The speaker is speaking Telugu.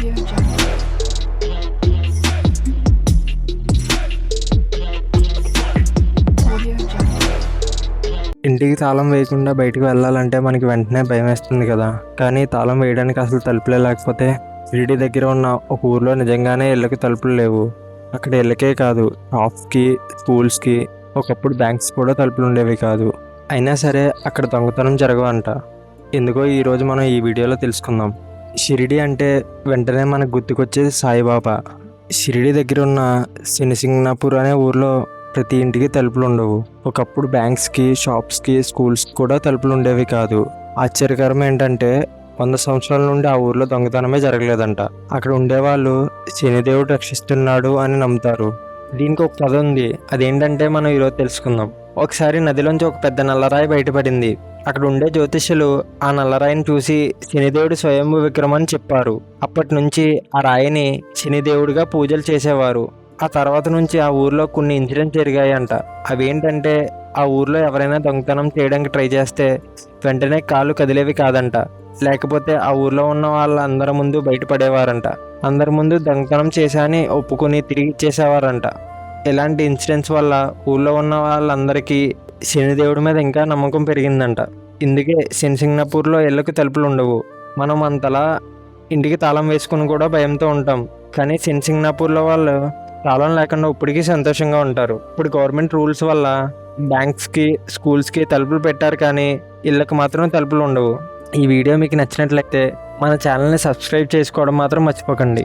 ఇంటికి తాళం వేయకుండా బయటికి వెళ్ళాలంటే మనకి వెంటనే భయం వేస్తుంది కదా. కానీ తాళం వేయడానికి అసలు తలుపులే లేకపోతే షిరిడి దగ్గర ఉన్న ఒక ఊర్లో నిజంగానే ఇళ్ళకి తలుపులు లేవు. అక్కడ ఇళ్ళకే కాదు షాప్స్కి స్కూల్స్కి ఒకప్పుడు బ్యాంక్స్ కూడా తలుపులు ఉండేవి కాదు. అయినా సరే అక్కడ దొంగతనం జరగవంట. ఎందుకో ఈరోజు మనం ఈ వీడియోలో తెలుసుకుందాం. షిరిడి అంటే వెంటనే మనకు గుర్తుకొచ్చేది సాయిబాబా. షిరిడి దగ్గర ఉన్న సినిసింగ్నాపూర్ అనే ఊర్లో ప్రతి ఇంటికి తలుపులు ఉండవు. ఒకప్పుడు బ్యాంక్స్కి షాప్స్కి స్కూల్స్కి కూడా తలుపులు ఉండేవి కాదు. ఆశ్చర్యకరం ఏంటంటే వంద సంవత్సరాల నుండి ఆ ఊర్లో దొంగతనమే జరగలేదంట. అక్కడ ఉండేవాళ్ళు శనిదేవుడు రక్షిస్తున్నాడు అని నమ్ముతారు. దీనికి ఒక కథ ఉంది. అదేంటంటే మనం ఈరోజు తెలుసుకుందాం. ఒకసారి నదిలోంచి ఒక పెద్ద నల్లరాయి బయటపడింది. అక్కడ ఉండే జ్యోతిష్యులు ఆ నల్లరాయిని చూసి శనిదేవుడి స్వయంభు విక్రమం అని చెప్పారు. అప్పటి నుంచి ఆ రాయిని శనిదేవుడిగా పూజలు చేసేవారు. ఆ తర్వాత నుంచి ఆ ఊర్లో కొన్ని ఇన్సిడెంట్స్ జరిగాయంట. అవేంటంటే ఆ ఊర్లో ఎవరైనా దొంగతనం చేయడానికి ట్రై చేస్తే వెంటనే కాళ్ళు కదిలేవి కాదంట. లేకపోతే ఆ ఊర్లో ఉన్న వాళ్ళందరి ముందు బయటపడేవారంట. అందరి ముందు దొంగతనం చేశాని ఒప్పుకొని తిరిగి ఇచ్చేసేవారంట. ఇలాంటి ఇన్సిడెంట్స్ వల్ల ఊళ్ళో ఉన్న వాళ్ళందరికీ శనిదేవుడి మీద ఇంకా నమ్మకం పెరిగిందంట. ఇందుకే శనిసింగపూర్లో ఇళ్ళకు తలుపులు ఉండవు. మనం అంతలా ఇంటికి తాళం వేసుకుని కూడా భయంతో ఉంటాం. కానీ శనిసింగపూర్లో వాళ్ళు తాళం లేకుండా ఇప్పటికీ సంతోషంగా ఉంటారు. ఇప్పుడు గవర్నమెంట్ రూల్స్ వల్ల బ్యాంక్స్కి స్కూల్స్కి తలుపులు పెట్టారు కానీ ఇళ్ళకి మాత్రం తలుపులు ఉండవు. ఈ వీడియో మీకు నచ్చినట్లయితే మన ఛానల్ని సబ్స్క్రైబ్ చేసుకోవడం మాత్రం మర్చిపోకండి.